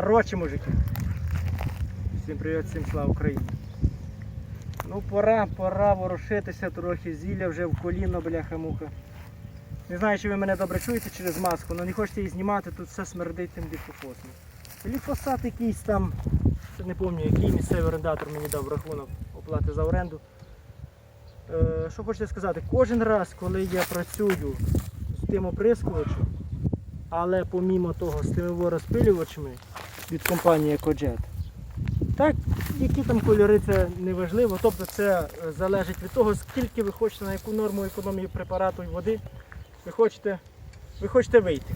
Коротше, мужики. Всім привіт, всім слава Україні. Ну пора, пора ворушитися трохи, зілля вже в коліно, бляха-муха. Не знаю, чи ви мене добре чуєте через маску, але не хочете її знімати, тут все смердить тим ліфофосом. Ліфосат якийсь там, не пам'ятаю, який місцевий орендатор мені дав рахунок оплати за оренду. Е, що хочете сказати, кожен раз, коли я працюю з тим оприскувачем, але помімо того з тими розпилювачами від компанії EcoJet, так, які там кольори, це не важливо. Тобто це е, залежить від того, скільки ви хочете, на яку норму економії препарату і води ви хочете, ви хочете вийти.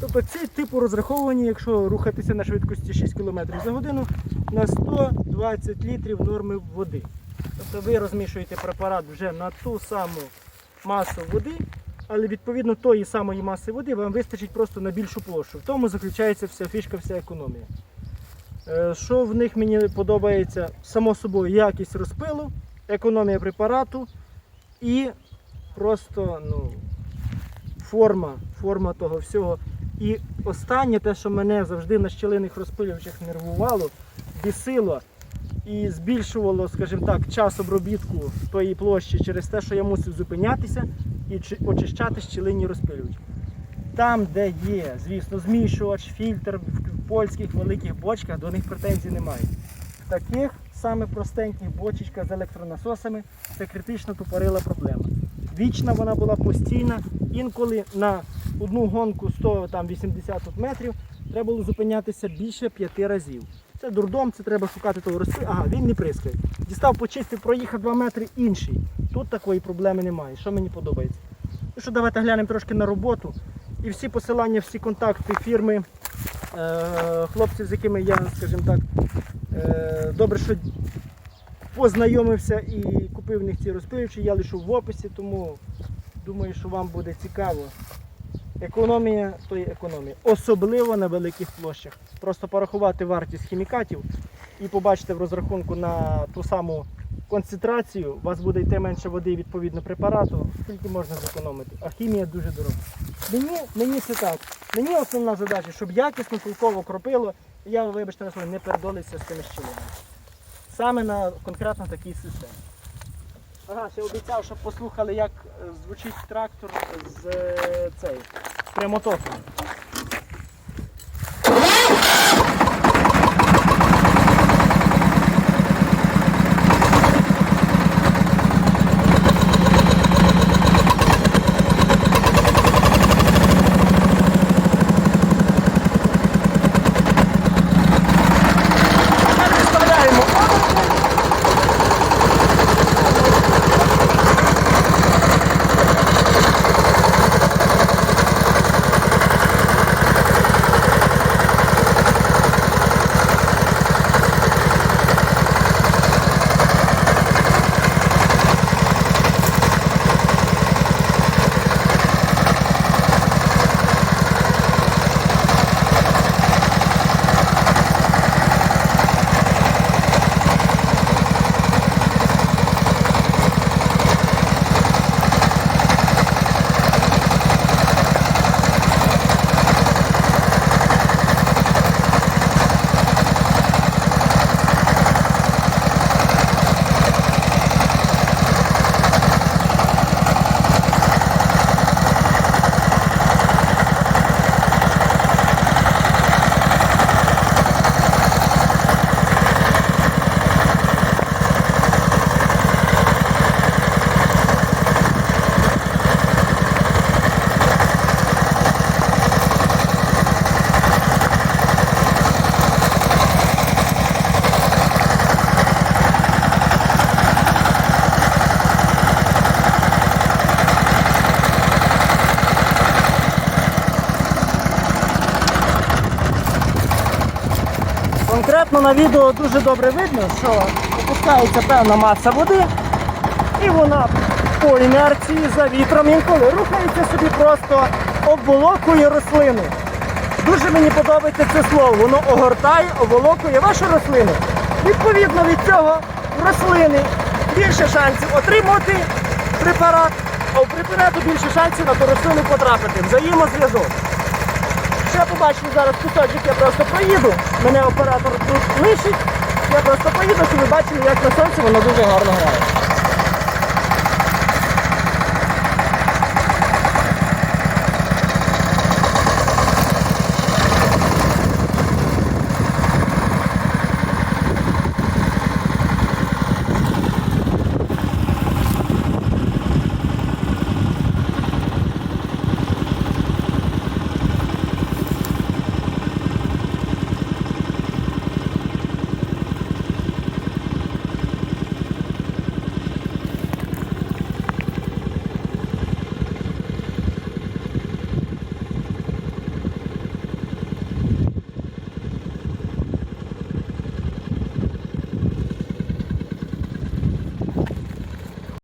Тобто ці типу розраховані, якщо рухатися на швидкості 6 км за годину, на 120 літрів норми води. Тобто ви розмішуєте препарат вже на ту саму масу води, але відповідно тої самої маси води вам вистачить просто на більшу площу. В тому заключається вся фішка, вся економія. Е, Що в них мені подобається, само собою, якість розпилу, економія препарату і просто ну, форма, форма того всього. І останнє, те, що мене завжди на щілиних розпилювачах нервувало, бісило і збільшувало, скажімо так, час обробітку тої площі через те, що я мусив зупинятися і очищати щілинні розпилювачі. Там, де є, звісно, змішувач, фільтр в польських великих бочках, до них претензій немає. Таких саме простеньких бочечках з електронасосами це критично тупорила проблема. Вічна вона була постійна, інколи на одну гонку 180 метрів треба було зупинятися більше п'яти разів. Це дурдом, це треба шукати того розпи. Ага, він не прискає. Дістав, почистив, проїхав 2 метри інший. Тут такої проблеми немає. Що мені подобається? Ну що, давайте глянемо трошки на роботу. І всі посилання, всі контакти фірми, е, хлопців, з якими я, скажімо так, е, добре, що познайомився і купив в них ці розпилювачі, я лишу в описі, тому думаю, що вам буде цікаво. Економія то є економія. Особливо на великих площах. Просто порахувати вартість хімікатів і побачите в розрахунку на ту саму концентрацію, у вас буде йти менше води відповідно препарату, скільки можна зекономити. А хімія дуже дорога. Мені, мені це так. Мені основна задача, щоб якісно толково кропило, і я, вибачте, не передолився з тими щілинами. Саме на конкретно такій системі. Ага, ще обіцяв, щоб послухали, як е, звучить трактор з е, цей, прямотоком. Конкретно на відео дуже добре видно, що опускається певна маса води, і вона по інерції за вітром інколи рухається собі просто обволокує рослину. Дуже мені подобається це слово. Воно огортає, обволокує вашу рослину. Відповідно від цього рослини більше шансів отримати препарат, а у препарату більше шансів на ту рослину потрапити. Взаємозв'язок. Що я побачу зараз кусочок, я просто проїду. Мене оператор тут лишить. Я просто поїду, щоб ви бачили, як на сонці воно дуже гарно грає.